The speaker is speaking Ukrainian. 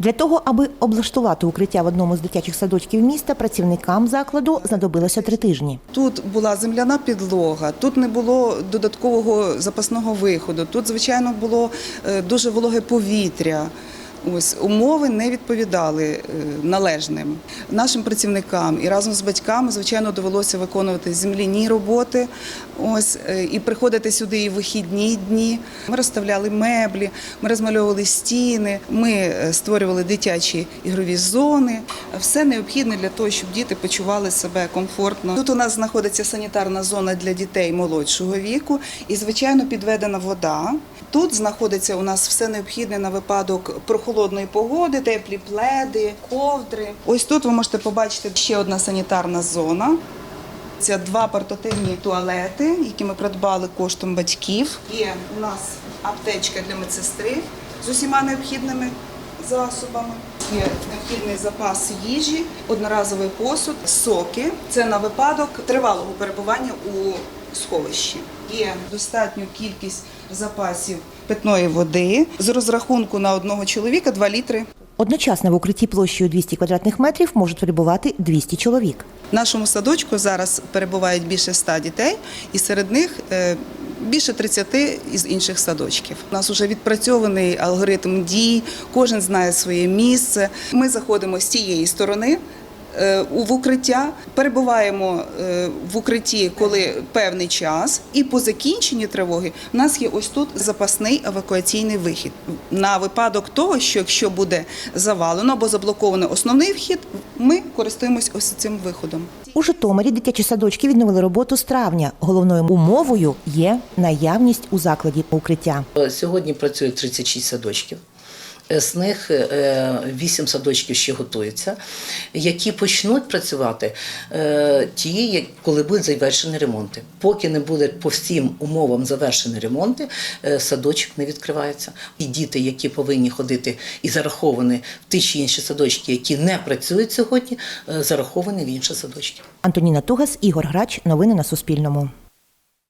Для того, аби облаштувати укриття в одному з дитячих садочків міста, працівникам закладу знадобилося три тижні. Тут була земляна підлога, тут не було додаткового запасного виходу. Тут, звичайно, було е, дуже вологе повітря. Ось умови не відповідали е, належним нашим працівникам і разом з батьками, звичайно, довелося виконувати земляні роботи. Ось е, і приходити сюди і в вихідні дні. Ми розставляли меблі, ми розмальовували стіни, ми е, створювали дитячі ігрові зони. Все необхідне для того, щоб діти почували себе комфортно. Тут у нас знаходиться санітарна зона для дітей молодшого віку і, звичайно, підведена вода. Тут знаходиться у нас все необхідне на випадок прохолодної погоди, теплі пледи, ковдри. Ось тут ви можете побачити ще одна санітарна зона. Це два портативні туалети, які ми придбали коштом батьків. Є у нас аптечка для медсестри з усіма необхідними засобами. Є необхідний запас їжі, одноразовий посуд, соки. Це на випадок тривалого перебування у сховищі. Є достатню кількість запасів питної води з розрахунку на одного чоловіка 2 літри Одночасно в укритті площею 200 квадратних метрів можуть перебувати 200 чоловік. В нашому садочку зараз перебувають більше 100 дітей, і серед них е, більше 30 із інших садочків. У нас вже відпрацьований алгоритм дій, кожен знає своє місце. Ми заходимо з тієї сторони. Е, у- В укриття перебуваємо е, в укритті, коли певний час, і по закінченні тривоги в нас є ось тут запасний евакуаційний вихід на випадок того, що якщо буде завалено або заблоковано основний вхід, ми користуємось ось цим виходом. У Житомирі дитячі садочки відновили роботу з травня. Головною умовою є наявність у закладі укриття. Сьогодні працює 36 садочків. Е, З них 8 садочків ще готуються, які почнуть працювати е, ті, коли будуть завершені ремонти. Поки не буде по всім умовам завершені ремонти, е, садочок не відкривається. І діти, які повинні ходити і зараховані в ті чи інші садочки, які не працюють сьогодні, е, зараховані в інші садочки. Антоніна Тугас, Ігор Грач. Новини на Суспільному.